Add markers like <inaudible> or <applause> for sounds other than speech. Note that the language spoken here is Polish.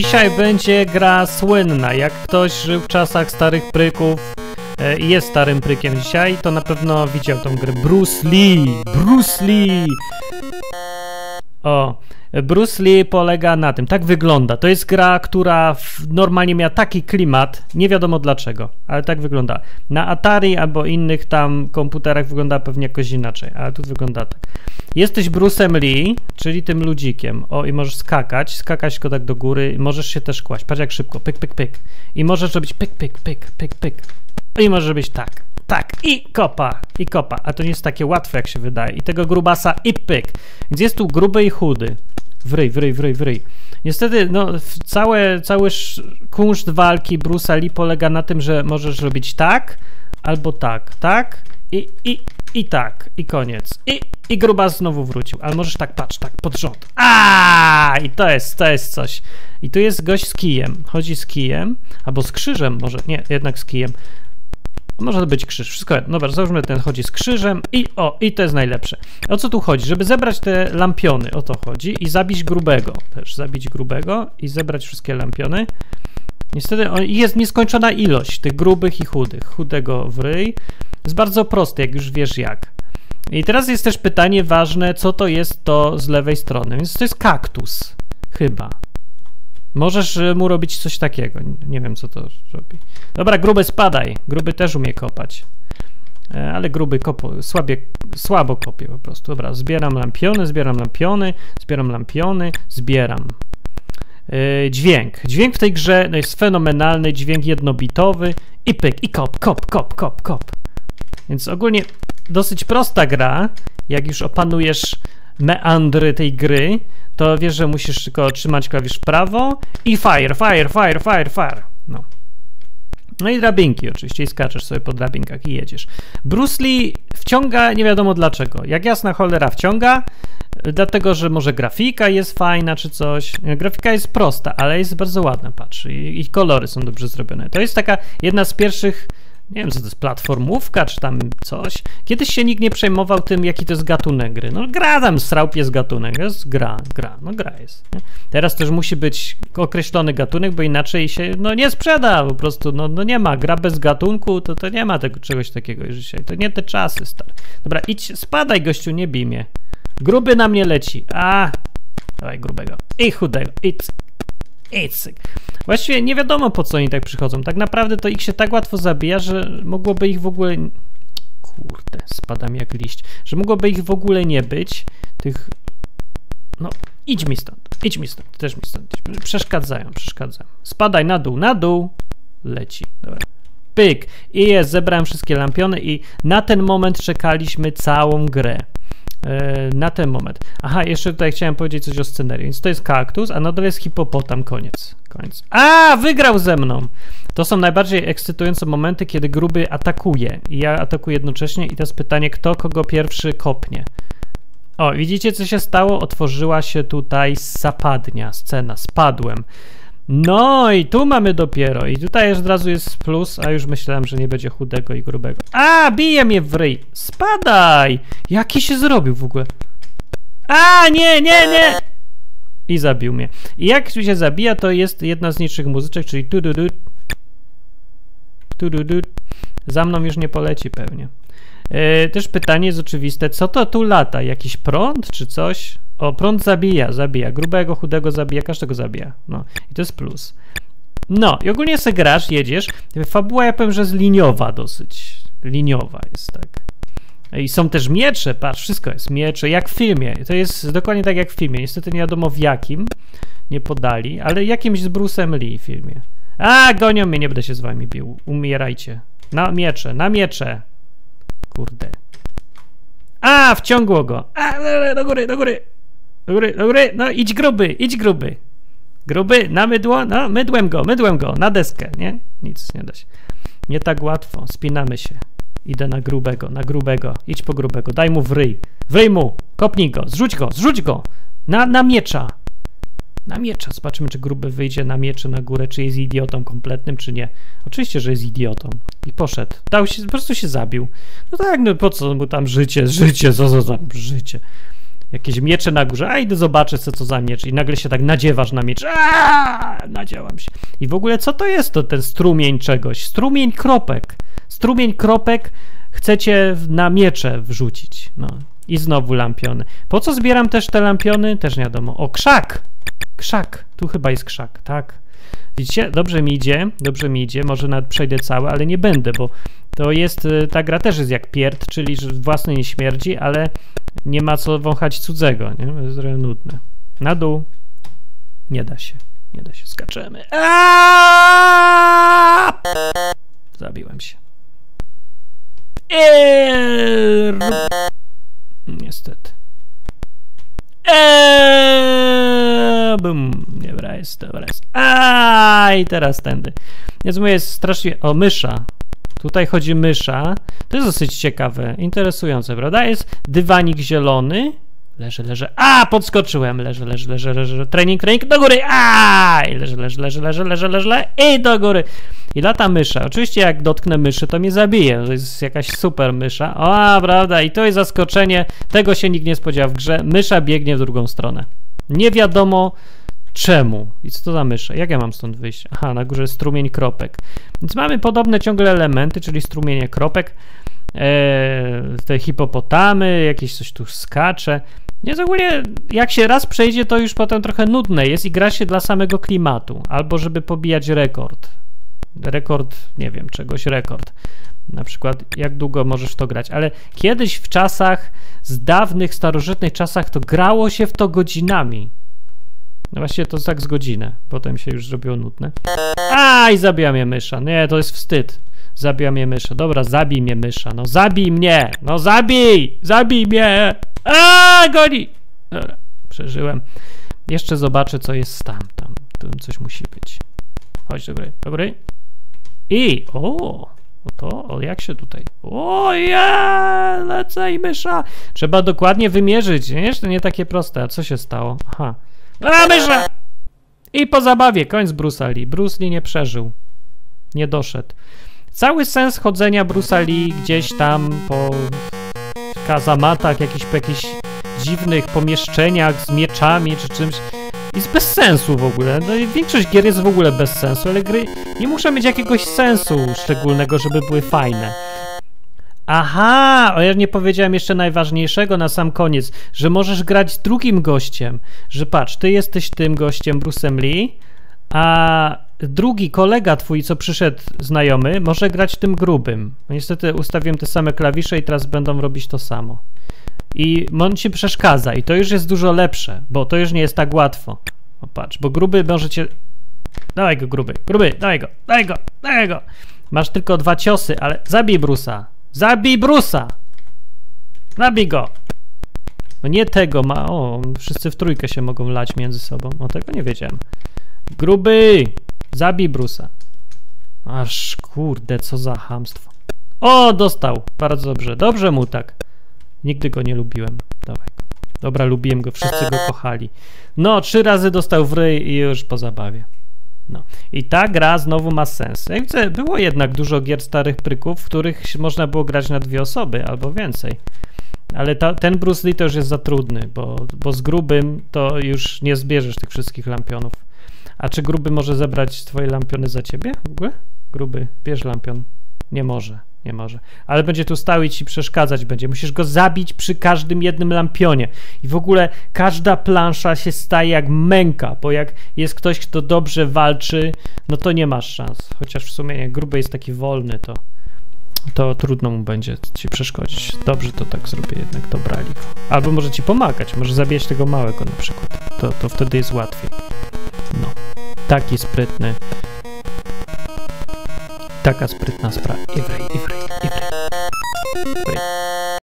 Dzisiaj będzie gra słynna. Jak ktoś żył w czasach starych pryków e, i jest starym prykiem dzisiaj, to na pewno widział tą grę. Bruce Lee! Bruce Lee! O, Bruce Lee polega na tym, tak wygląda. To jest gra, która normalnie miała taki klimat, nie wiadomo dlaczego, ale tak wygląda. Na Atari albo innych tam komputerach wygląda pewnie jakoś inaczej, ale tu wygląda tak. Jesteś Bruce'em Lee, czyli tym ludzikiem. O, i możesz skakać, skakać go tak do góry, możesz się też kłaść. Patrz jak szybko, pyk, pyk, pyk. I możesz robić pyk, pyk, pyk, pyk, pyk. I możesz robić tak, tak, i kopa, i kopa. A to nie jest takie łatwe, jak się wydaje. I tego grubasa, i pyk. Więc jest tu gruby i chudy. Wryj, wryj, wryj, wryj. Niestety, no, całe, cały kunszt walki Bruce'a Lee polega na tym, że możesz robić tak, albo tak, tak, i, i, i tak, i koniec. I, i grubas znowu wrócił. Ale możesz tak, patrz, tak, pod rząd. A I to jest, to jest coś. I tu jest gość z kijem. Chodzi z kijem, albo z krzyżem, może, nie, jednak z kijem. Może być krzyż, wszystko jedno. Dobra, załóżmy, ten chodzi z krzyżem i o, i to jest najlepsze. O co tu chodzi? Żeby zebrać te lampiony, o to chodzi i zabić grubego. Też zabić grubego i zebrać wszystkie lampiony. Niestety jest nieskończona ilość tych grubych i chudych. Chudego w ryj. Jest bardzo prosty, jak już wiesz jak. I teraz jest też pytanie ważne, co to jest to z lewej strony. Więc to jest kaktus. Chyba. Możesz y, mu robić coś takiego. Nie wiem, co to robi. Dobra, gruby spadaj. Gruby też umie kopać. E, ale gruby kopo, słabie, słabo kopie po prostu. Dobra, zbieram lampiony, zbieram lampiony, zbieram lampiony, zbieram. Yy, dźwięk. Dźwięk w tej grze no jest fenomenalny, dźwięk jednobitowy i pyk, i kop, kop, kop, kop, kop. Więc ogólnie dosyć prosta gra, jak już opanujesz meandry tej gry, to wiesz, że musisz tylko trzymać klawisz prawo i fire, fire, fire, fire, fire. No. No i drabinki oczywiście i skaczesz sobie po drabinkach i jedziesz. Bruce Lee wciąga nie wiadomo dlaczego. Jak jasna cholera wciąga, dlatego że może grafika jest fajna czy coś. Grafika jest prosta, ale jest bardzo ładna, patrz. I, i kolory są dobrze zrobione. To jest taka jedna z pierwszych nie wiem, co to jest platformówka, czy tam coś. Kiedyś się nikt nie przejmował tym, jaki to jest gatunek gry. No gra tam, srałp jest gatunek, jest gra, gra, no gra jest. Nie? Teraz też musi być określony gatunek, bo inaczej się, no nie sprzeda po prostu, no, no nie ma. Gra bez gatunku, to to nie ma tego, czegoś takiego już dzisiaj. To nie te czasy, stary. Dobra, idź, spadaj gościu, nie bij mnie. Gruby na mnie leci. A, dawaj grubego. I chudego. Idź. Idź. Właściwie nie wiadomo po co oni tak przychodzą. Tak naprawdę to ich się tak łatwo zabija, że mogłoby ich w ogóle. Kurde, spadam jak liść. Że mogłoby ich w ogóle nie być. Tych. No, idź mi stąd. Idź mi stąd. Też mi stąd. Przeszkadzają, przeszkadzają. Spadaj na dół, na dół. Leci. Dobra. Pyk. I jest, zebrałem wszystkie lampiony i na ten moment czekaliśmy całą grę. E, na ten moment. Aha, jeszcze tutaj chciałem powiedzieć coś o scenerii. Więc to jest kaktus, a na dole jest hipopotam. Koniec. Koniec. A, wygrał ze mną! To są najbardziej ekscytujące momenty, kiedy gruby atakuje. I ja atakuję jednocześnie i jest pytanie, kto kogo pierwszy kopnie. O, widzicie co się stało? Otworzyła się tutaj zapadnia, scena. Spadłem. No i tu mamy dopiero. I tutaj od razu jest plus, a już myślałem, że nie będzie chudego i grubego. A, bije mnie w ryj. Spadaj! Jaki się zrobił w ogóle? A, nie, nie, nie! I zabił mnie. I jak się zabija, to jest jedna z niższych muzyczek, czyli tu du du tu du du Za mną już nie poleci pewnie. E, też pytanie jest oczywiste, co to tu lata? Jakiś prąd czy coś? O, prąd zabija, zabija. Grubego, chudego zabija, każdego zabija. No, i to jest plus. No, i ogólnie se grasz, jedziesz. Fabuła, ja powiem, że jest liniowa dosyć. Liniowa jest, tak. I są też miecze, patrz, wszystko jest miecze, jak w filmie. To jest dokładnie tak jak w filmie. Niestety nie wiadomo w jakim, nie podali, ale jakimś z Bruce'em Lee w filmie. A, gonią mnie, nie będę się z wami bił. Umierajcie. Na miecze, na miecze. Kurde. A, wciągło go. A, do góry, do góry. Do góry, do góry, no idź gruby, idź gruby. Gruby, na mydło, no mydłem go, mydłem go, na deskę, nie? Nic, nie da się. Nie tak łatwo, spinamy się. Idę na grubego, na grubego, idź po grubego, daj mu w ryj, w ryj mu, kopnij go, zrzuć go, zrzuć go, na, na miecza. Na miecza, zobaczymy, czy gruby wyjdzie na miecze na górę, czy jest idiotą kompletnym, czy nie. Oczywiście, że jest idiotą. I poszedł. Dał się, po prostu się zabił. No tak, no po co mu tam życie, życie, <laughs> co, co tam życie. Jakieś miecze na górze, a idę zobaczę co to za miecz i nagle się tak nadziewasz na miecz, a nadziałam się. I w ogóle co to jest to ten strumień czegoś? Strumień kropek. Strumień kropek chcecie na miecze wrzucić. No i znowu lampiony. Po co zbieram też te lampiony? Też nie wiadomo. O, krzak! Krzak. Tu chyba jest krzak, tak. Widzicie? Dobrze mi idzie, dobrze mi idzie. Może nawet przejdę całe, ale nie będę, bo to jest, y, ta gra też jest jak pierd, czyli że własny nie śmierdzi, ale nie ma co wąchać cudzego, nie? To jest trochę nudne. Na dół. Nie da się. Nie da się. Skaczemy. Zabiłem się. Eee! Niestety. Eee, bum. Dobra jest, dobra jest. A i teraz tędy. Więc mówię, jest strasznie... O, mysza. Tutaj chodzi mysza. To jest dosyć ciekawe, interesujące, prawda? Jest dywanik zielony. Leży, leży. A, podskoczyłem. Leży, leży, leży, leży. Trening, trening, do góry. A, leży, leży, leży, leży, leży, leży. I do góry. I lata mysza. Oczywiście jak dotknę myszy, to mnie zabije. To jest jakaś super mysza. O, prawda. I to jest zaskoczenie. Tego się nikt nie spodziewał w grze. Mysza biegnie w drugą stronę. Nie wiadomo czemu. I co to za mysza? Jak ja mam stąd wyjść? Aha, na górze strumień kropek. Więc mamy podobne ciągle elementy, czyli strumienie kropek. Eee, te hipopotamy, jakieś coś tu skacze. Nie, ogólnie jak się raz przejdzie, to już potem trochę nudne jest i gra się dla samego klimatu, albo żeby pobijać rekord. Rekord, nie wiem, czegoś rekord. Na przykład, jak długo możesz to grać. Ale kiedyś w czasach, z dawnych, starożytnych czasach, to grało się w to godzinami. No właśnie to tak z godzinę. Potem się już zrobiło nudne. A i zabija mnie mysza. Nie, to jest wstyd. Zabija mnie mysza. Dobra, zabij mnie mysza. No zabij mnie! No zabij! Zabij mnie! A goni! Dobra, przeżyłem. Jeszcze zobaczę, co jest tam. Tam, tam coś musi być. Chodź, dobry, dobry. I, o, to, o, jak się tutaj? O, ja, lecę i mysza. Trzeba dokładnie wymierzyć, nie? To nie takie proste. A co się stało? Aha. A, mysza! I po zabawie, koniec Bruce Lee. Bruce Lee nie przeżył. Nie doszedł. Cały sens chodzenia Bruce'a Lee gdzieś tam po kazamatach, jakichś, po jakichś dziwnych pomieszczeniach z mieczami czy czymś jest bez sensu w ogóle. No i większość gier jest w ogóle bez sensu, ale gry nie muszą mieć jakiegoś sensu szczególnego, żeby były fajne. Aha, o ja nie powiedziałem jeszcze najważniejszego na sam koniec, że możesz grać z drugim gościem, że patrz, ty jesteś tym gościem Bruce'em Lee, a drugi kolega twój, co przyszedł znajomy, może grać tym grubym. Niestety ustawiłem te same klawisze i teraz będą robić to samo. I on ci przeszkadza i to już jest dużo lepsze, bo to już nie jest tak łatwo. O patrz, bo gruby możecie... Dawaj go, gruby, gruby, dawaj go, dawaj go, dawaj go. Masz tylko dwa ciosy, ale zabij Brusa. Zabij Brusa! Zabij go! No nie tego ma... O, wszyscy w trójkę się mogą lać między sobą. O, tego nie wiedziałem. Gruby! Zabij Brusa. Aż kurde, co za hamstwo. O, dostał. Bardzo dobrze. Dobrze mu tak. Nigdy go nie lubiłem. Dawaj. Dobra, lubiłem go, wszyscy go kochali. No, trzy razy dostał w ryj i już po zabawie. No. I ta gra znowu ma sens. Jak widzę, było jednak dużo gier starych pryków, w których można było grać na dwie osoby albo więcej. Ale ta, ten Bruce Lee to już jest za trudny, bo, bo z grubym to już nie zbierzesz tych wszystkich lampionów. A czy gruby może zebrać twoje lampiony za ciebie w ogóle? Gruby, bierz lampion. Nie może, nie może. Ale będzie tu stał i ci przeszkadzać będzie. Musisz go zabić przy każdym jednym lampionie. I w ogóle każda plansza się staje jak męka, bo jak jest ktoś, kto dobrze walczy, no to nie masz szans. Chociaż w sumie jak gruby jest taki wolny, to to trudno mu będzie ci przeszkodzić. Dobrze to tak zrobię jednak, dobrali go. Albo może ci pomagać, może zabijać tego małego na przykład. To, to wtedy jest łatwiej. Taki sprytny. Taka sprytna sprawa. Ivry, Ivry. Ivry.